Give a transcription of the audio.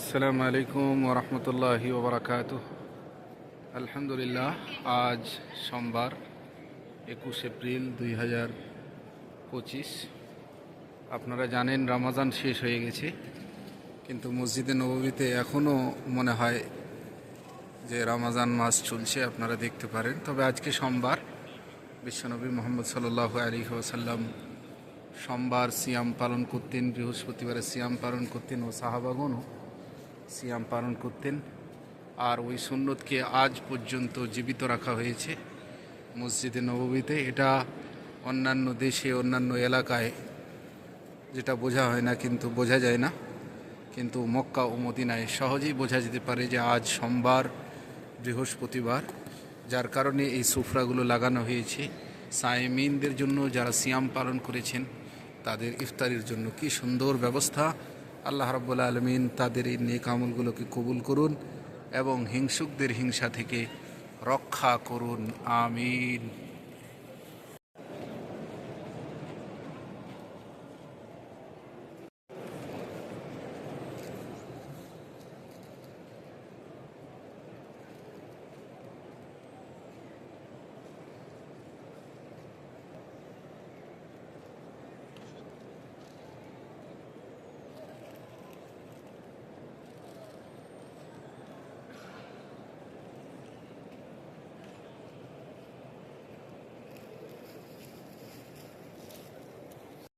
আসসালামু আলাইকুম ওরহমতুল্লাহি ওবরাকাত আলহামদুলিল্লাহ, আজ সোমবার একুশ এপ্রিল দুই হাজার পঁচিশ। আপনারা জানেন রামাজান শেষ হয়ে গেছে, কিন্তু মসজিদে নববীতে এখনও মনে হয় যে রামাজান মাস চলছে, আপনারা দেখতে পারেন। তবে আজকে সোমবার, বিশ্বনবী মোহাম্মদ সাল্লাহ আলী ওসাল্লাম সোমবার সিয়াম পালন করতেন বৃহস্পতিবারে সিয়াম পালন করতেন ও সাহাবাগণও সিয়াম পালন করতেন। আর ওই সুন্নতকে আজ পর্যন্ত জীবিত রাখা হয়েছে মসজিদে নববীতে। এটা অন্যান্য দেশে, অন্যান্য এলাকায় যেটা বোঝা হয় না, কিন্তু বোঝা যায় না। কিন্তু মক্কা ও মদিনায় সহজেই বোঝা যেতে পারে যে আজ সোমবার, বৃহস্পতিবার, যার কারণে এই সুফরাগুলো লাগানো হয়েছে। সাইমিনদের জন্য যারা সিয়াম পালন করেছেন, তাদের ইফতারির জন্য কি সুন্দর ব্যবস্থা আল্লাহ রব্বুল আলমিন তাদের এই নেক আমলগুলোকে কবুল করুন এবং হিংসুকদের হিংসা থেকে রক্ষা করুন। আমিন।